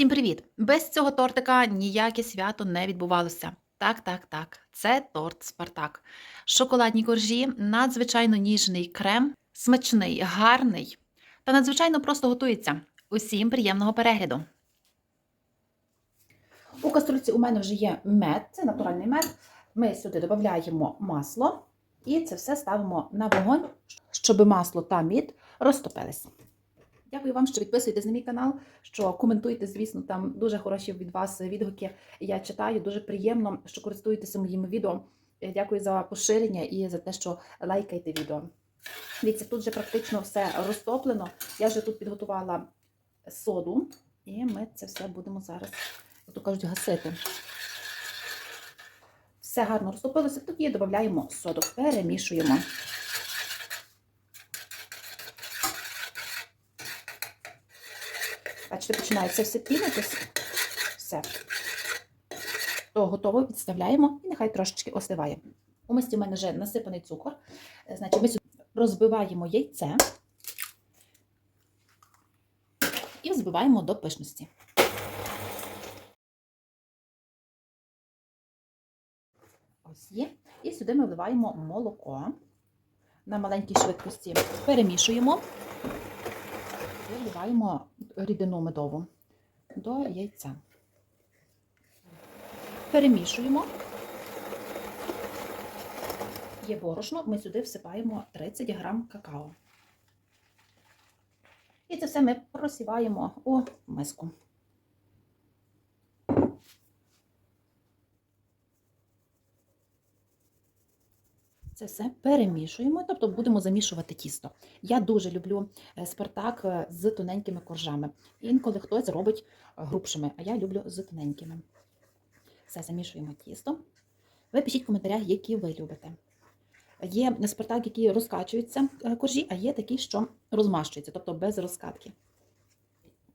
Усім привіт! Без цього тортика ніяке свято не відбувалося. Так, так, так. Це торт Спартак. Шоколадні коржі, надзвичайно ніжний крем, смачний, гарний та надзвичайно просто готується. Усім приємного перегляду. У каструльці у мене вже є мед, це натуральний мед. Ми сюди додаємо масло і це все ставимо на вогонь, щоб масло та мід розтопились. Дякую вам, що підписуєтесь на мій канал, що коментуєте, звісно, там дуже хороші від вас відгуки. Я читаю, дуже приємно, що користуєтеся моїми відео. Дякую за поширення і за те, що лайкаєте відео. Дивіться, тут вже практично все розтоплено. Я вже тут підготувала соду, і ми це все будемо зараз, як то кажуть, гасити. Все гарно розтопилося, тоді додаємо соду, перемішуємо. Бачите, починає це все пінитись. Все. То готово, відставляємо і нехай трошечки остиває. У мисці в мене вже насипаний цукор. Е, Значить, ми сюди розбиваємо яйце і взбиваємо до пишності. Ось є. І сюди ми вливаємо молоко на маленькій швидкості. Перемішуємо і вливаємо рідину медову до яйця. Перемішуємо. Є борошно, ми сюди всипаємо 30 грам какао. І це все ми просіваємо у миску. Це все перемішуємо, тобто будемо замішувати тісто. Я дуже люблю е, спартак е, з тоненькими коржами. Інколи хтось робить е, грубшими, а я люблю з тоненькими. Все, замішуємо тісто. Ви пишіть в коментарях, які ви любите. Є спартак, які розкачуються коржі, а є такі, що розмащуються, тобто без розкатки.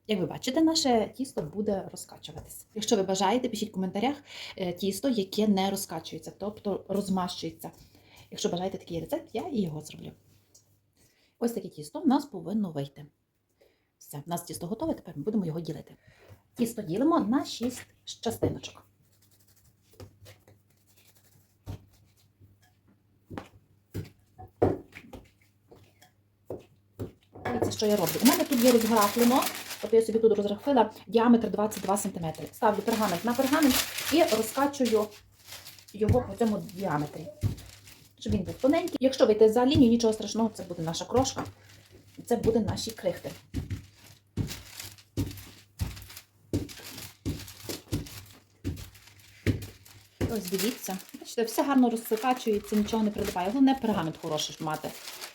Як ви бачите, наше тісто буде розкачуватись. Якщо ви бажаєте, пишіть в коментарях тісто, яке не розкачується, тобто розмащується. Якщо бажаєте такий рецепт, я і його зроблю. Ось таке тісто в нас повинно вийти. Все, в нас тісто готове, тепер ми будемо його ділити. Тісто ділимо на 6 частиночок. Дивіться, що я роблю. У мене тут є розграфлено, тобто я собі тут розрахила діаметр 22 см. Ставлю пергамент на пергамент і розкачую його по цьому діаметрі. Щоб він був тоненький. Якщо вийти за лінію, нічого страшного, це буде наша крошка. Це буде наші крихти. Ось дивіться. Бачите, все гарно розкачується, нічого не прилипає. Головне пергамент хороший мати.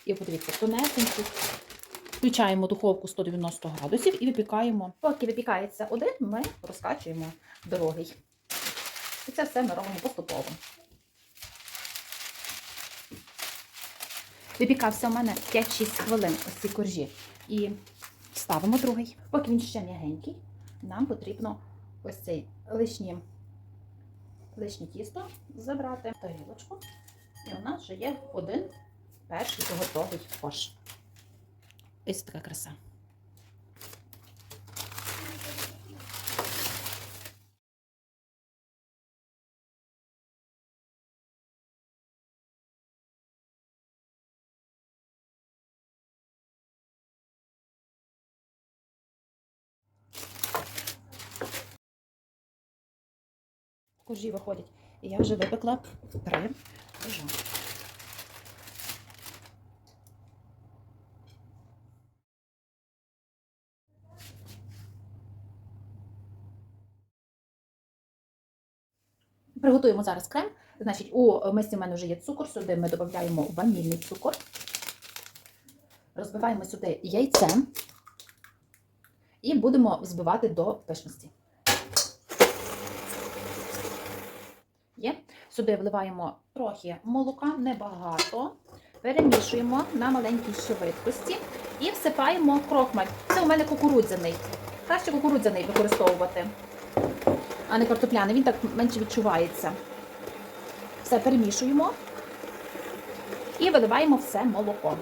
І подивіться, тонесенький. Включаємо духовку 190 градусів і випікаємо. Поки випікається один, ми розкачуємо другий. І це все ми робимо поступово. Випікався у мене 5-6 хвилин ось ці коржі. І ставимо другий. Поки він ще м'ягенький, нам потрібно ось цей лишні, лишнє тісто забрати тарілочку. І у нас вже є один перший готовий корж. Ось така краса. Коржі виходять. Я вже випекла три коржа. Приготуємо зараз крем. Значить, у мисці в мене вже є цукор, сюди ми додаємо ванільний цукор. Розбиваємо сюди яйце і будемо взбивати до пишності. Є. Сюди вливаємо трохи молока, небагато. Перемішуємо на маленькій швидкості і всипаємо крохмаль. Це у мене кукурудзяний. Краще кукурудзяний використовувати а не картопляний. Він так менше відчувається. Все перемішуємо і виливаємо все молоко.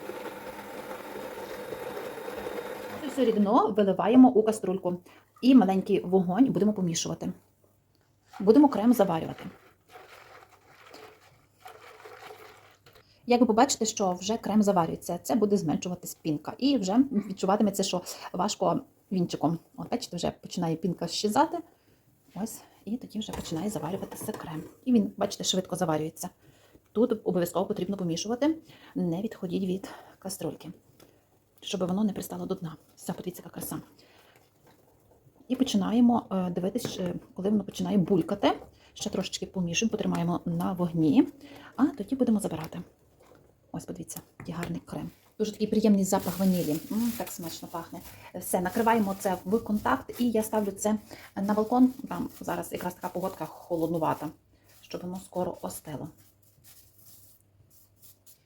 Всю рідину виливаємо у каструльку. і маленький вогонь будемо помішувати. Будемо крем заварювати. Як ви побачите, що вже крем заварюється, це буде зменшувати спінка. І вже відчуватиметься, що важко вінчиком. От бачите, вже починає пінка щезати. Ось, і тоді вже починає заварюватися крем. І він, бачите, швидко заварюється. Тут обов'язково потрібно помішувати, не відходіть від каструльки, щоб воно не пристало до дна. Все, подивіться, яка краса. І починаємо е, дивитись, е, коли воно починає булькати. Ще трошечки помішуємо, потримаємо на вогні, а тоді будемо забирати. Ось, подивіться, який гарний крем. Дуже такий приємний запах ванілі. М, так смачно пахне. Все, накриваємо це в контакт, і я ставлю це на балкон. Там зараз якраз така погодка холоднувата, щоб воно скоро остило.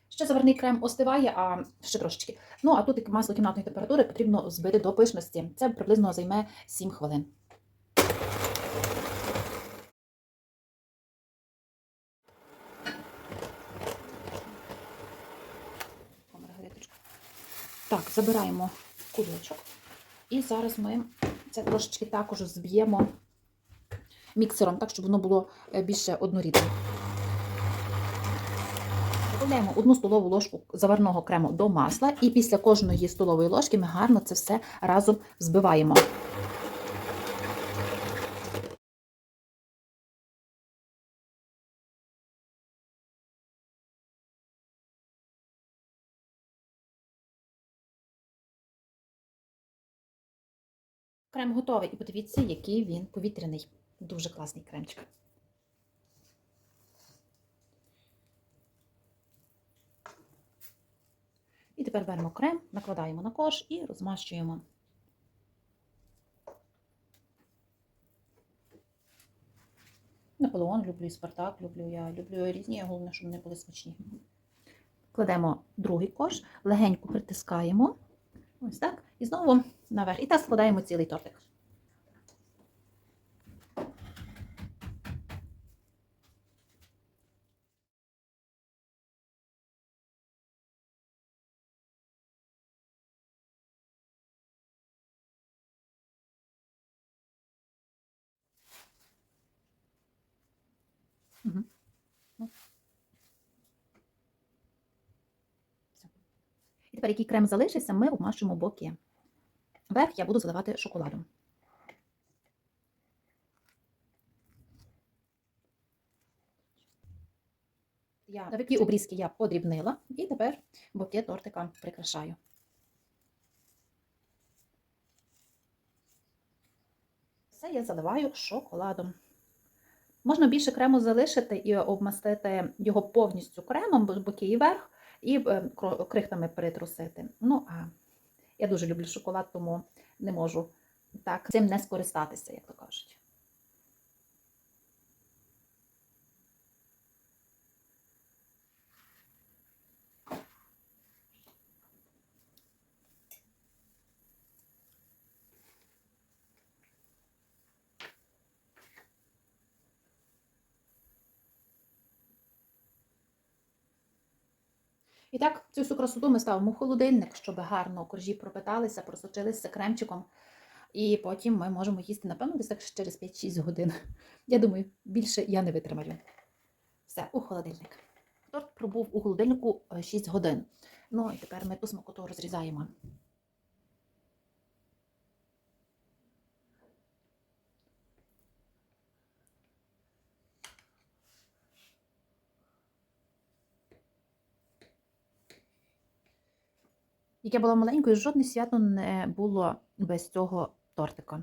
Ще заварний крем остиває, а ще трошечки. Ну, а тут масло кімнатної температури потрібно збити до пишності. Це приблизно займе 7 хвилин. Так, забираємо кулечок. І зараз ми це трошечки також зб'ємо міксером, так, щоб воно було е, більше однорідне. Додаємо одну столову ложку заварного крему до масла, і після кожної столової ложки ми гарно це все разом збиваємо. Крем готовий. І подивіться, який він повітряний. Дуже класний кремчик. І тепер беремо крем, накладаємо на кош і розмащуємо. Наполеон люблю і Спартак, люблю я люблю різні, головне, щоб вони були смачні. Кладемо другий кош, легенько притискаємо. Ось так. І знову наверх. І так складаємо цілий тортик. Угу. Тепер, який крем залишився, ми обмашуємо боки. Верх я буду заливати шоколадом. Я такі обрізки я подрібнила, і тепер боки тортика прикрашаю. Все я заливаю шоколадом. Можна більше крему залишити і обмастити його повністю кремом, боки і верх, і е, крихтами перетрусити. Ну, а я дуже люблю шоколад, тому не можу так цим не скористатися, як то кажуть. І так, цю всю красоту ми ставимо в холодильник, щоб гарно коржі пропиталися, просочилися кремчиком. І потім ми можемо їсти, напевно, десь так через 5-6 годин. Я думаю, більше я не витримаю. Все, у холодильник. Торт пробув у холодильнику е, 6 годин. Ну і тепер ми ту смакоту розрізаємо. Як я була маленькою, жодне свято не було без цього тортика.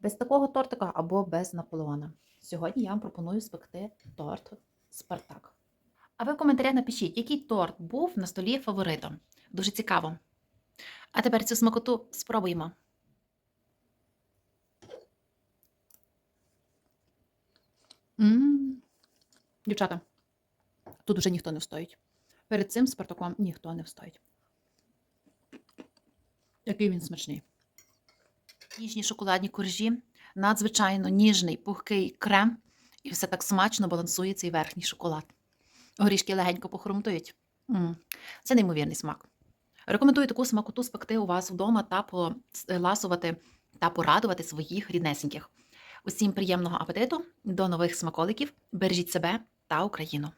Без такого тортика або без Наполеона. Сьогодні я вам пропоную спекти торт Спартак. А ви в коментарях напишіть, який торт був на столі фаворитом. Дуже цікаво. А тепер цю смакоту спробуємо. М. Дівчата, тут вже ніхто не встоїть. Перед цим Спартаком ніхто не встоїть. Який він смачний. Ніжні шоколадні коржі, надзвичайно ніжний, пухкий крем, і все так смачно балансує цей верхній шоколад. Горішки легенько похрумтують. М, Це неймовірний смак. Рекомендую таку смакоту спекти у вас вдома та поласувати та порадувати своїх ріднесеньких. Усім приємного апетиту, до нових смаколиків, бережіть себе та Україну!